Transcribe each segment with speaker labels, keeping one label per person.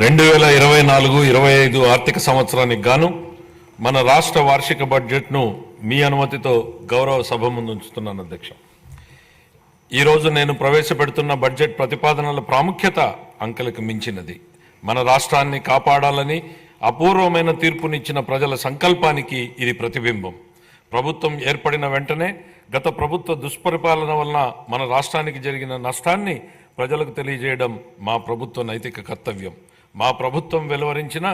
Speaker 1: రెండు వేల ఇరవై నాలుగు ఇరవై ఐదు ఆర్థిక సంవత్సరానికి గాను మన రాష్ట్ర వార్షిక బడ్జెట్ను మీ అనుమతితో గౌరవ సభ ముందు ఉంచుతున్నాను అధ్యక్ష ఈరోజు నేను ప్రవేశపెడుతున్న బడ్జెట్ ప్రతిపాదనల ప్రాముఖ్యత అంకెలకు మించినది. మన రాష్ట్రాన్ని కాపాడాలని అపూర్వమైన తీర్పునిచ్చిన ప్రజల సంకల్పానికి ఇది ప్రతిబింబం. ప్రభుత్వం ఏర్పడిన వెంటనే గత ప్రభుత్వ దుష్పరిపాలన వలన మన రాష్ట్రానికి జరిగిన నష్టాన్ని ప్రజలకు తెలియజేయడం మా ప్రభుత్వ నైతిక కర్తవ్యం. మా ప్రభుత్వం వెలువరించిన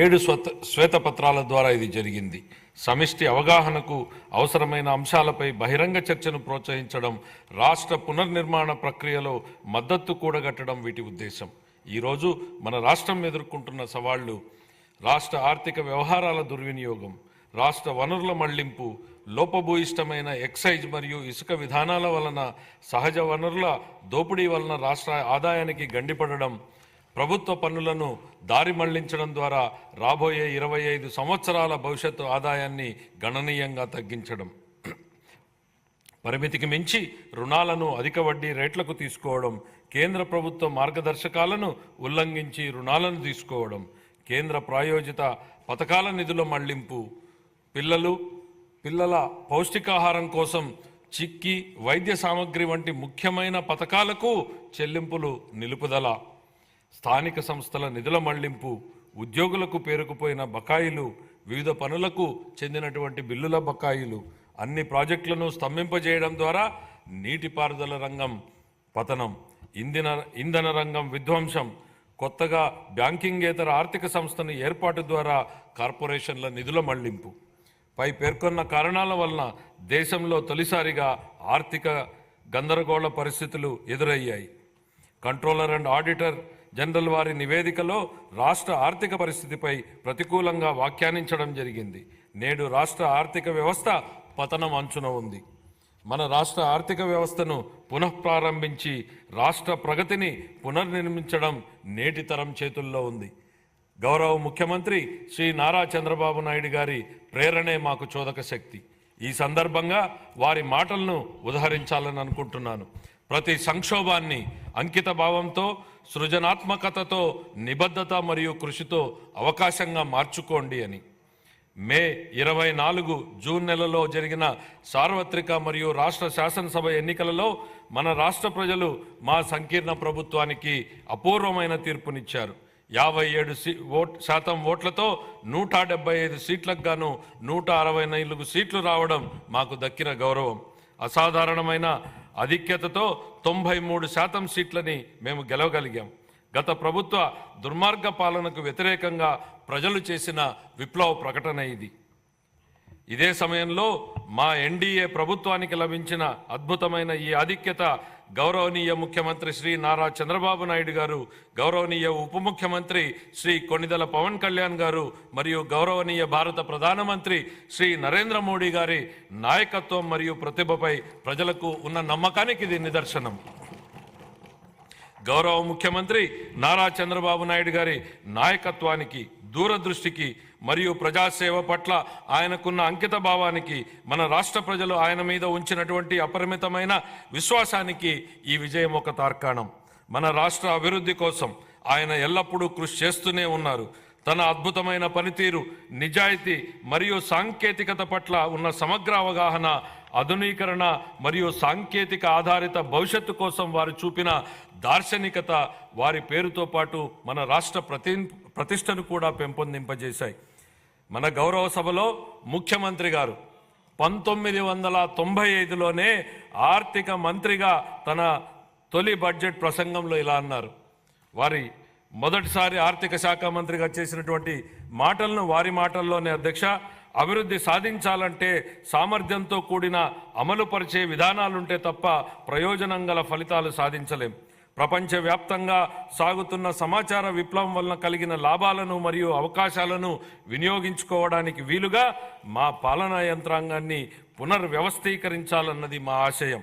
Speaker 1: ఏడు స్వత శ్వేతపత్రాల ద్వారా ఇది జరిగింది. సమిష్టి అవగాహనకు అవసరమైన అంశాలపై బహిరంగ చర్చను ప్రోత్సహించడం రాష్ట్ర పునర్నిర్మాణ ప్రక్రియలో మద్దతు కూడగట్టడం వీటి ఉద్దేశం. ఈరోజు మన రాష్ట్రం ఎదుర్కొంటున్న సవాళ్ళు రాష్ట్ర ఆర్థిక వ్యవహారాల దుర్వినియోగం రాష్ట్ర వనరుల మళ్ళింపు లోపభూయిష్టమైన ఎక్సైజ్ మరియు ఇసుక విధానాల వలన సహజ వనరుల దోపిడీ వలన రాష్ట్ర ఆదాయానికి గండిపడడం ప్రభుత్వ పన్నులను దారి మళ్ళించడం ద్వారా రాబోయే ఇరవై ఐదు సంవత్సరాల భవిష్యత్తు ఆదాయాన్ని గణనీయంగా తగ్గించడం. పరిమితికి మించి రుణాలను అధిక వడ్డీ రేట్లకు తీసుకోవడం కేంద్ర ప్రభుత్వ మార్గదర్శకాలను ఉల్లంఘించి రుణాలను తీసుకోవడం కేంద్ర ప్రాయోజిత పథకాల నిధుల మళ్ళింపు పిల్లలు పిల్లల పౌష్టికాహారం కోసం చిక్కి వైద్య సామగ్రి వంటి ముఖ్యమైన పథకాలకు చెల్లింపులు నిలుపుదల. స్థానిక సంస్థల నిధుల మళ్ళింపు ఉద్యోగులకు పేరుకుపోయిన బకాయిలు వివిధ పనులకు చెందినటువంటి బిల్లుల బకాయిలు అన్ని ప్రాజెక్టులను స్తంభింపజేయడం ద్వారా నీటిపారుదల రంగం పతనం ఇంధన ఇంధన రంగం విధ్వంసం కొత్తగా బ్యాంకింగేతర ఆర్థిక సంస్థను ఏర్పాటు ద్వారా కార్పొరేషన్ల నిధుల మళ్ళింపు. పై పేర్కొన్న కారణాల వలన దేశంలో తొలిసారిగా ఆర్థిక గందరగోళ పరిస్థితులు ఎదురయ్యాయి. కంట్రోలర్ అండ్ ఆడిటర్ జనరల్ వారి నివేదికలో రాష్ట్ర ఆర్థిక పరిస్థితిపై ప్రతికూలంగా వ్యాఖ్యానించడం జరిగింది. నేడు రాష్ట్ర ఆర్థిక వ్యవస్థ పతనం అంచున ఉంది. మన రాష్ట్ర ఆర్థిక వ్యవస్థను పునఃప్రారంభించి రాష్ట్ర ప్రగతిని పునర్నిర్మించడం నేటి తరం చేతుల్లో ఉంది. గౌరవ ముఖ్యమంత్రి శ్రీ నారా చంద్రబాబు నాయుడు గారి ప్రేరణే మాకు చోదక శక్తి. ఈ సందర్భంగా వారి మాటలను ఉదహరించాలని అనుకుంటున్నాను ప్రతి సంక్షోభాన్ని అంకిత భావంతో సృజనాత్మకతతో నిబద్ధత మరియు కృషితో అవకాశంగా మార్చుకోండి అని. మే ఇరవై నాలుగు జూన్ నెలలో జరిగిన సార్వత్రిక మరియు రాష్ట్ర శాసనసభ ఎన్నికలలో మన రాష్ట్ర ప్రజలు మా సంకీర్ణ ప్రభుత్వానికి అపూర్వమైన తీర్పునిచ్చారు. యాభై ఏడు సీ ఓట్ శాతం ఓట్లతో నూట డెబ్బై ఐదు సీట్లకు గాను నూట అరవై నాలుగు సీట్లు రావడం మాకు దక్కిన గౌరవం. అసాధారణమైన ఆధిక్యతతో తొంభై మూడు శాతం సీట్లని మేము గెలవగలిగాం. గత ప్రభుత్వ దుర్మార్గ పాలనకు వ్యతిరేకంగా ప్రజలు చేసిన విప్లవ ప్రకటన ఇది. ఇదే సమయంలో మా ఎన్డీఏ ప్రభుత్వానికి లభించిన అద్భుతమైన ఈ ఆధిక్యత గౌరవనీయ ముఖ్యమంత్రి శ్రీ నారా చంద్రబాబు నాయుడు గారు గౌరవనీయ ఉప ముఖ్యమంత్రి శ్రీ కొణిదల పవన్ కళ్యాణ్ గారు మరియు గౌరవనీయ భారత ప్రధానమంత్రి శ్రీ నరేంద్ర మోడీ గారి నాయకత్వం మరియు ప్రతిభపై ప్రజలకు ఉన్న నమ్మకానికి ఇది నిదర్శనం. గౌరవ ముఖ్యమంత్రి నారా చంద్రబాబు నాయుడు గారి నాయకత్వానికి దూరదృష్టికి మరియు ప్రజాసేవ పట్ల ఆయనకున్న అంకిత భావానికి మన రాష్ట్ర ప్రజలు ఆయన మీద ఉంచినటువంటి అపరిమితమైన విశ్వాసానికి ఈ విజయం ఒక తార్కాణం. మన రాష్ట్ర అభివృద్ధి కోసం ఆయన ఎల్లప్పుడూ కృషి చేస్తూనే ఉన్నారు. తన అద్భుతమైన పనితీరు నిజాయితీ మరియు సాంకేతికత పట్ల ఉన్న సమగ్ర అవగాహన ఆధునీకరణ మరియు సాంకేతిక ఆధారిత భవిష్యత్తు కోసం వారు చూపిన దార్శనికత వారి పేరుతో పాటు మన రాష్ట్ర ప్రతి ప్రతిష్టను కూడా పెంపొందింపజేశాయి. మన గౌరవ సభలో ముఖ్యమంత్రి గారు పంతొమ్మిది వందల తొంభై ఐదులోనే ఆర్థిక మంత్రిగా తన తొలి బడ్జెట్ ప్రసంగంలో ఇలా అన్నారు. వారి మొదటిసారి ఆర్థిక శాఖ మంత్రిగా చేసినటువంటి మాటలను వారి మాటల్లోనే అధ్యక్ష అభివృద్ధి సాధించాలంటే సామర్థ్యంతో కూడిన అమలుపరిచే విధానాలుంటే తప్ప ప్రయోజనం గల ఫలితాలు సాధించలేం. ప్రపంచవ్యాప్తంగా సాగుతున్న సమాచార విప్లవం వలన కలిగిన లాభాలను మరియు అవకాశాలను వినియోగించుకోవడానికి వీలుగా మా పాలనా యంత్రాంగాన్ని పునర్వ్యవస్థీకరించాలన్నది మా ఆశయం.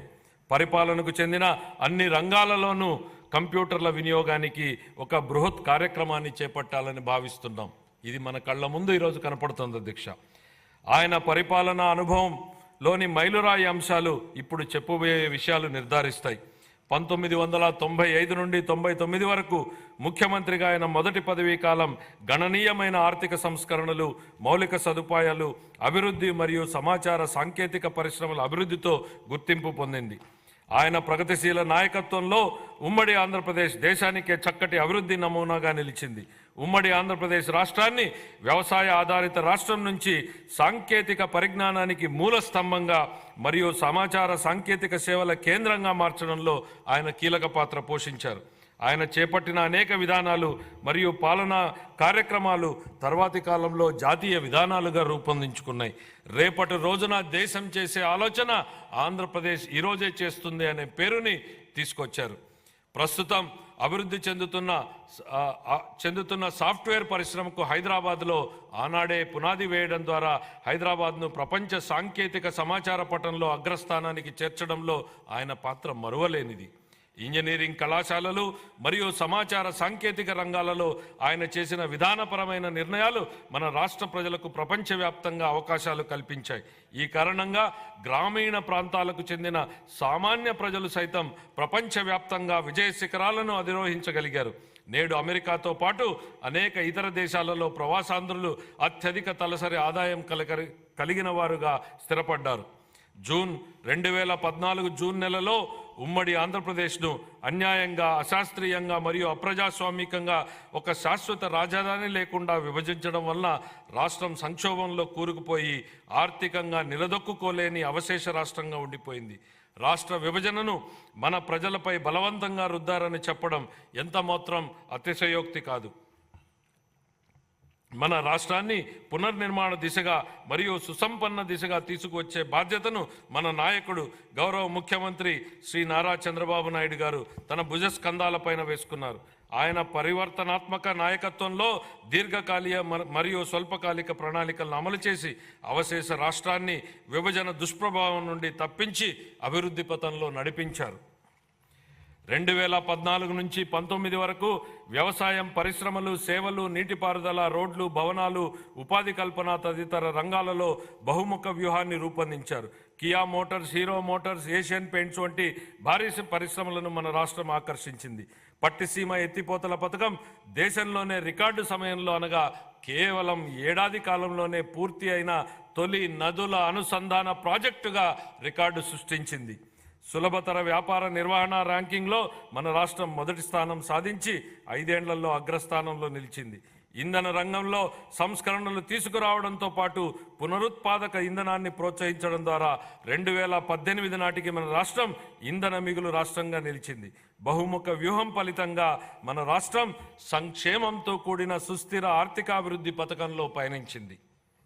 Speaker 1: పరిపాలనకు చెందిన అన్ని రంగాలలోనూ కంప్యూటర్ల వినియోగానికి ఒక బృహత్ కార్యక్రమాన్ని చేపట్టాలని భావిస్తున్నాం. ఇది మన కళ్ళ ముందు ఈరోజు కనపడుతుంది అధ్యక్ష ఆయన పరిపాలనా అనుభవంలోని మైలురాయి అంశాలు ఇప్పుడు చెప్పబోయే విషయాలు నిర్ధారిస్తాయి. పంతొమ్మిది వందల తొంభై ఐదు నుండి తొంభై తొమ్మిది వరకు ముఖ్యమంత్రిగా ఆయన మొదటి పదవీ కాలం గణనీయమైన ఆర్థిక సంస్కరణలు మౌలిక సదుపాయాలు అభివృద్ధి మరియు సమాచార సాంకేతిక పరిశ్రమల అభివృద్ధితో గుర్తింపు పొందింది. ఆయన ప్రగతిశీల నాయకత్వంలో ఉమ్మడి ఆంధ్రప్రదేశ్ దేశానికే చక్కటి అభివృద్ధి నమూనాగా నిలిచింది. ఉమ్మడి ఆంధ్రప్రదేశ్ రాష్ట్రాన్ని వ్యవసాయ ఆధారిత రాష్ట్రం నుంచి సాంకేతిక పరిజ్ఞానానికి మూల స్తంభంగా మరియు సమాచార సాంకేతిక సేవల కేంద్రంగా మార్చడంలో ఆయన కీలక పాత్ర పోషించారు. ఆయన చేపట్టిన అనేక విధానాలు మరియు పాలనా కార్యక్రమాలు తర్వాతి కాలంలో జాతీయ విధానాలుగా రూపొందించుకున్నాయి. రేపటి రోజున దేశం చేసే ఆలోచన ఆంధ్రప్రదేశ్ ఈరోజే చేస్తుంది అనే పేరుని తీసుకొచ్చారు. ప్రస్తుతం అభివృద్ధి చెందుతున్న చెందుతున్న సాఫ్ట్వేర్ పరిశ్రమకు హైదరాబాద్లో ఆనాడే పునాది వేయడం ద్వారా హైదరాబాద్ను ప్రపంచ సాంకేతిక సమాచార పటంలో అగ్రస్థానానికి చేర్చడంలో ఆయన పాత్ర మరువలేనిది. ఇంజనీరింగ్ కళాశాలలు మరియు సమాచార సాంకేతిక రంగాలలో ఆయన చేసిన విధానపరమైన నిర్ణయాలు మన రాష్ట్ర ప్రజలకు ప్రపంచవ్యాప్తంగా అవకాశాలు కల్పించాయి. ఈ కారణంగా గ్రామీణ ప్రాంతాలకు చెందిన సామాన్య ప్రజలు సైతం ప్రపంచవ్యాప్తంగా విజయ శిఖరాలను అధిరోహించగలిగారు. నేడు అమెరికాతో పాటు అనేక ఇతర దేశాలలో ప్రవాసాంధ్రులు అత్యధిక తలసరి ఆదాయం కలగ కలిగిన వారుగా స్థిరపడ్డారు. జూన్ రెండు వేల పద్నాలుగు జూన్ నెలలో ఉమ్మడి ఆంధ్రప్రదేశ్ను అన్యాయంగా అశాస్త్రీయంగా మరియు అప్రజాస్వామికంగా ఒక శాశ్వత రాజధాని లేకుండా విభజించడం వలన రాష్ట్రం సంక్షోభంలో కూరుకుపోయి ఆర్థికంగా నిలదొక్కుకోలేని అవశేష రాష్ట్రంగా ఉండిపోయింది. రాష్ట్ర విభజనను మన ప్రజలపై బలవంతంగా రుద్దారని చెప్పడం ఎంత మాత్రం అతిశయోక్తి కాదు. మన రాష్ట్రాన్ని పునర్నిర్మాణ దిశగా మరియు సుసంపన్న దిశగా తీసుకువచ్చే బాధ్యతను మన నాయకుడు గౌరవ ముఖ్యమంత్రి శ్రీ నారా చంద్రబాబు నాయుడు గారు తన భుజస్కంధాలపైన వేసుకున్నారు. ఆయన పరివర్తనాత్మక నాయకత్వంలో దీర్ఘకాలిక మ- మరియు స్వల్పకాలిక ప్రణాళికలను అమలు చేసి అవశేష రాష్ట్రాన్ని విభజన దుష్ప్రభావం నుండి తప్పించి అభివృద్ధి పథంలో నడిపించారు. రెండు వేల పద్నాలుగు నుంచి పంతొమ్మిది వరకు వ్యవసాయం పరిశ్రమలు సేవలు నీటిపారుదల రోడ్లు భవనాలు ఉపాధి కల్పన తదితర రంగాలలో బహుముఖ వ్యూహాన్ని రూపొందించారు. Kia Motors hero Motors Asian paints వంటి భారీ పరిశ్రమలను మన రాష్ట్రం ఆకర్షించింది. పట్టిసీమ ఎత్తిపోతల పథకం దేశంలోనే రికార్డు సమయంలో అనగా కేవలం ఏడాది కాలంలోనే పూర్తి అయిన తొలి నదుల అనుసంధాన ప్రాజెక్టుగా రికార్డు సృష్టించింది. సులభతర వ్యాపార నిర్వహణ ర్యాంకింగ్లో మన రాష్ట్రం మొదటి స్థానం సాధించి ఐదేండ్లలో అగ్రస్థానంలో నిలిచింది. ఇంధన రంగంలో సంస్కరణలు తీసుకురావడంతో పాటు పునరుత్పాదక ఇంధనాన్ని ప్రోత్సహించడం ద్వారా రెండు వేల పద్దెనిమిది నాటికి మన రాష్ట్రం ఇంధన మిగులు రాష్ట్రంగా నిలిచింది. బహుముఖ వ్యూహం ఫలితంగా మన రాష్ట్రం సంక్షేమంతో కూడిన సుస్థిర ఆర్థికాభివృద్ధి పథకంలో పయనించింది.